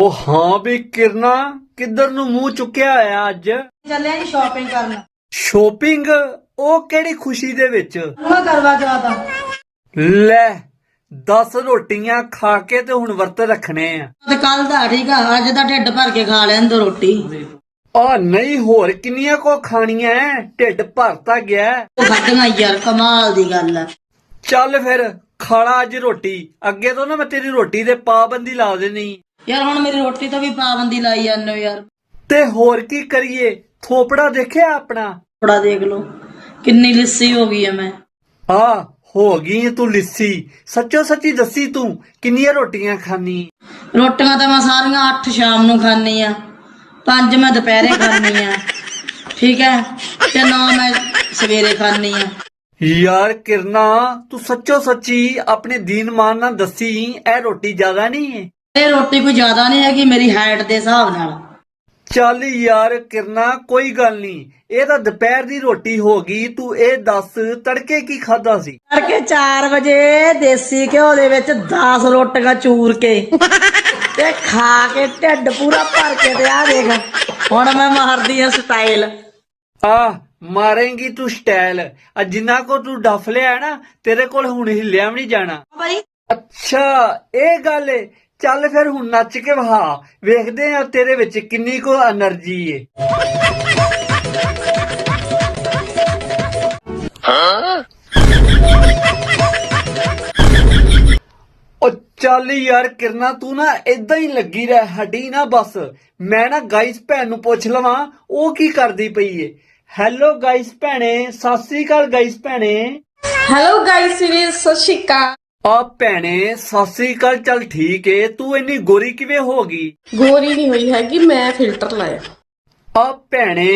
ਉਹ ਹਾਂ ਵੀ ਕਿਰਨਾ ਕਿੱਧਰ ਨੂੰ ਮੂੰਹ ਚੁੱਕਿਆ ਹੋਇਆ ਅੱਜ? ਚੱਲੇ ਆਂ ਸ਼ਾਪਿੰਗ ਕਰਨ। ਸ਼ੋਪਿੰਗ ਉਹ ਕਿਹੜੀ ਖੁਸ਼ੀ ਦੇ ਵਿੱਚ? ਉਹ ਕਰਵਾ ਆ। ਲੈ 10 ਰੋਟੀਆਂ ਖਾ ਕੇ ਤੇ ਹੁਣ ਵਰਤ ਰੱਖਣੇ ਆ। ਤੇ ਕੱਲ ਦਾ ਠੀਕ ਆ? ਅੱਜ ਦਾ ਢਿੱਡ ਭਰ ਕੇ ਖਾ ਲੈਣ ਦੋ ਰੋਟੀ। ਆ ਨਹੀਂ ਹੋਰ ਕਿੰਨੀਆਂ ਕੋ ਖਾਣੀਆਂ ਐ? ਢਿੱਡ ਭਰਤਾ ਗਿਆ। ਉਹ ਖਾਧੀਆਂ ਯਾਰ ਕਮਾਲ ਦੀ ਗੱਲ ਆ। ਚੱਲ ਫਿਰ ਖਾਲਾ ਅੱਜ ਰੋਟੀ। ਅੱਗੇ ਤੋਂ ਨਾ ਮੈਂ ਤੇਰੀ ਰੋਟੀ ਤੇ ਪਾਬੰਦੀ ਲਾ ਦੇਣੀ। ਯਾਰ ਹੁਣ ਮੇਰੀ ਰੋਟੀ ਤੋਂ ਵੀ ਪਾਬੰਦੀ ਲਾਈ ਜਾਂਦੇ ਹੋ ਯਾਰ। ਤੇ ਹੋਰ ਕੀ ਕਰੀਏ? ਥੋਪੜਾ ਦੇਖਿਆ ਆਪਣਾ? ਥੋੜਾ ਦੇਖ ਲਓ। ਕਿੰਨੀ ਲਿੱਸੀ ਹੋ ਗਈ ਐ ਮੈਂ। ਆ ਹੋ ਗਈ ਏਂ ਤੂੰ ਲਿੱਸੀ। ਸੱਚੋ ਸੱਚੀ ਦੱਸੀ ਤੂੰ ਕਿੰਨੀਆਂ ਰੋਟੀਆਂ ਖਾਨੀ? ਰੋਟੀਆਂ ਤਾਂ ਮੈਂ ਸਾਰੀਆਂ 8 ਸ਼ਾਮ ਨੂੰ ਖਾਣੀ ਆ। ਪੰਜ ਮੈਂ ਦੁਪਹਿਰੇ ਖਾਣੀ ਆ। ਠੀਕ ਹੈ? ਤੇ ਨੌ ਮੈਂ ਸਵੇਰੇ ਖਾਣੀ ਆ। ਯਾਰ ਕਿਰਨਾ ਤੂੰ ਸੱਚੋ ਸੱਚੀ ਆਪਣੇ ਦੀਨ ਮਾਨ ਨਾਲ ਦੱਸੀ ਇਹ ਰੋਟੀ ਜ਼ਿਆਦਾ ਨਹੀਂ ਹੈ ਇਹ ਰੋਟੀ ਕੋਈ ਜ਼ਿਆਦਾ ਨਹੀਂ ਹੈਗੀ ਮੇਰੀ ਹਾਈਟ ਦੇ ਹਿਸਾਬ ਨਾਲ। ਚੱਲ ਯਾਰ ਕਿਰਨਾ ਕੋਈ ਗੱਲ ਨਹੀਂ। ਇਹ ਤਾਂ ਦੁਪਹਿਰ ਦੀ ਰੋਟੀ ਹੋ ਗਈ ਤੂੰ ਇਹ ਦੱਸ ਤੜਕੇ ਕੀ ਖਾਦਾ ਸੀ? ਕਰਕੇ 4 ਵਜੇ ਦੇਸੀ ਘਿਓ ਦੇ ਵਿੱਚ 10 ਰੋਟੀਆਂ ਚੂਰ ਕੇ ਤੇ ਖਾ ਕੇ ਢਿੱਡ ਪੂਰਾ ਭਰ ਕੇ ਤੇ ਆ ਦੇਖ ਹੁਣ ਮੈਂ ਮਾਰਦੀ ਆ ਸਟਾਈਲ ਆ ਮਾਰੇਂਗੀ ਤੂੰ ਸਟਾਈਲ ਆ ਜਿੰਨਾ ਕੋ ਤੂੰ ਡਫ ਲਿਆ ਨਾ ਤੇਰੇ ਕੋਲ ਹੁਣ ਹਿੱਲਿਆ ਵੀ ਨਹੀਂ ਜਾਣਾ। ਅੱਛਾ ਇਹ ਗੱਲ ਏ। ਚੱਲ ਫਿਰ ਹੁਣ ਨੱਚ ਕੇ ਵਹਾ। ਵੇਖਦੇ ਆ ਤੇਰੇ ਵਿੱਚ ਕਿੰਨੀ ਕੋ એનર્ਜੀ ਏ। ਚੱਲ ਯਾਰ ਕਿਰਨਾ, ਤੂੰ ਨਾ ਇਦਾਂ ਹੀ ਲੱਗੀ ਰਹਿ ਹੱਡੀ ਨਾ ਬਸ। ਮੈਂ ਨਾ ਗਾਈਸ ਭੈਣ ਨੂੰ ਪੁੱਛ ਲਵਾਂ, ਉਹ ਕੀ ਕਰਦੀ ਪਈ ਏ। ਹੈਲੋ ਗਾਈਸ ਭੈਣੇ, ਸਤਿ ਸ੍ਰੀ ਅਕਾਲ ਗਾਈਸ ਭੈਣੇ। ਹੈਲੋ ਗਾਇਸ ਵੀਰੇ, ਸਤਿ ਸ਼੍ਰੀ ਅਕਾਲ। ਆ ਭੈਣੇ ਸਤਿ ਸ੍ਰੀ ਅਕਾਲ ਚੱਲ ਠੀਕ ਏ। ਤੂੰ ਇੰਨੀ ਗੋਰੀ ਕਿਵੇਂ ਹੋ ਗਈ? ਗੋਰੀ ਨਹੀਂ ਹੋਈ ਹੈਗੀ ਮੈਂ ਫਿਲਟਰ ਲਾਇਆ। ਆ ਭੈਣੇ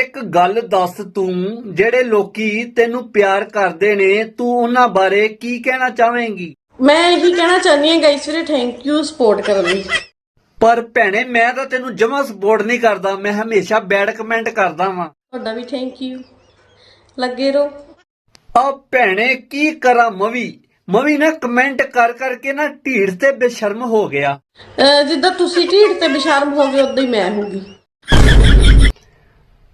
ਇੱਕ ਗੱਲ ਦੱਸ ਤੂੰ ਜਿਹੜੇ ਲੋਕੀ ਤੈਨੂੰ ਪਿਆਰ ਕਰਦੇ ਨੇ ਤੂੰ ਉਹਨਾਂ ਬਾਰੇ ਕੀ ਕਹਿਣਾ ਚਾਹਵੇਂਗੀ? ਮੈਂ ਇਹੀ ਕਹਿਣਾ ਚਾਹੁੰਦੀ ਹਾਂ ਗਾਇਸ ਵੀਰੇ ਥੈਂਕ ਯੂ ਸਪੋਰਟ ਕਰਨ ਲਈ। ਪਰ ਭੈਣੇ ਮੈਂ ਤਾਂ ਤੈਨੂੰ ਜਮਾ ਸਪੋਰਟ ਨਹੀਂ ਕਰਦਾ ਮੈਂ ਹਮੇਸ਼ਾ ਬੈਡ ਕਮੈਂਟ ਕਰਦਾ ਵਾਂ। ਤੁਹਾਡਾ ਵੀ ਥੈਂਕ ਯੂ ਲੱਗੇ ਰਹੋ। ਆ ਭੈਣੇ ਕੀ ਕਰਾਂ ਮਵੀ? ਮਵੀ ਨਾ ਕਮੈਂਟ ਕਰ ਕਰਕੇ ਨਾ ਢੀੜ ਤੇ ਬੇਸ਼ਰਮ ਹੋ ਗਿਆ। ਅਹ ਜਿੱਦਾਂ ਤੁਸੀਂ ਢੀਡ ਤੇ ਬਿਸ਼ਰਮ ਹੋਗੇ ਉਦਾਂ ਹੀ ਮੈਂ ਹੋਊਗੀ।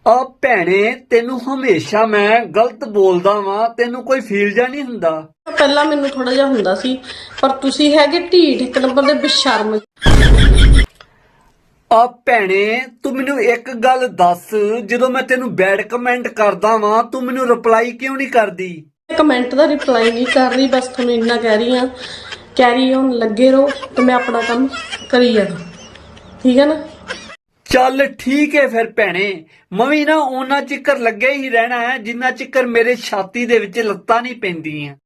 ਆ ਭੈਣੇ ਤੈਨੂੰ ਹਮੇਸ਼ਾ ਮੈਂ ਗਲਤ ਬੋਲਦਾ ਵਾਂ ਤੈਨੂੰ ਕੋਈ ਫੀਲ ਜਾਂ ਨਹੀਂ ਹੁੰਦਾ? ਪਹਿਲਾਂ ਮੈਨੂੰ ਥੋੜਾ ਜਿਹਾ ਹੁੰਦਾ ਸੀ ਪਰ ਤੁਸੀਂ ਹੈਗੇ ਢੀਡ ਇੱਕ ਨੰਬਰ ਦੇ ਬਿਸ਼ਰਮ। ਆ ਭੈਣੇ ਤੂੰ ਮੈਨੂੰ ਇੱਕ ਗੱਲ ਦੱਸ ਜਦੋਂ ਮੈਂ ਤੈਨੂੰ ਬੈਡ ਕਮੈਂਟ ਕਰਦਾ ਵਾਂ ਤੂੰ ਮੈਨੂੰ ਰਿਪਲਾਈ ਕਿਉਂ ਨਹੀਂ ਕਰਦੀ? ਕਮੈਂਟ ਦਾ ਰਿਪਲਾਈ ਨਹੀਂ ਕਰ ਰਹੀ, ਬਸ ਤੁਹਾਨੂੰ ਇੰਨਾ ਕਹਿ ਰਹੀ ਹਾਂ। ਕੈਰੀ ਔਨ ਲੱਗੇ ਰਹੋ ਤੇ ਮੈਂ ਆਪਣਾ ਕੰਮ ਕਰੀ ਜਾਣਾ। ਠੀਕ ਹੈ ਨਾ? ਚੱਲ ਠੀਕ ਹੈ ਫਿਰ ਭੈਣੇ। ਮਵੀ ਨਾ ਉਹਨਾਂ ਚਿੱਕਰ ਲੱਗੇ ਹੀ ਰਹਿਣਾ ਹੈ, ਜਿੰਨਾ ਚਿਕਰ ਮੇਰੇ ਛਾਤੀ ਦੇ ਵਿੱਚ ਲੱਤਾਂ ਨਹੀਂ ਪੈਂਦੀਆਂ।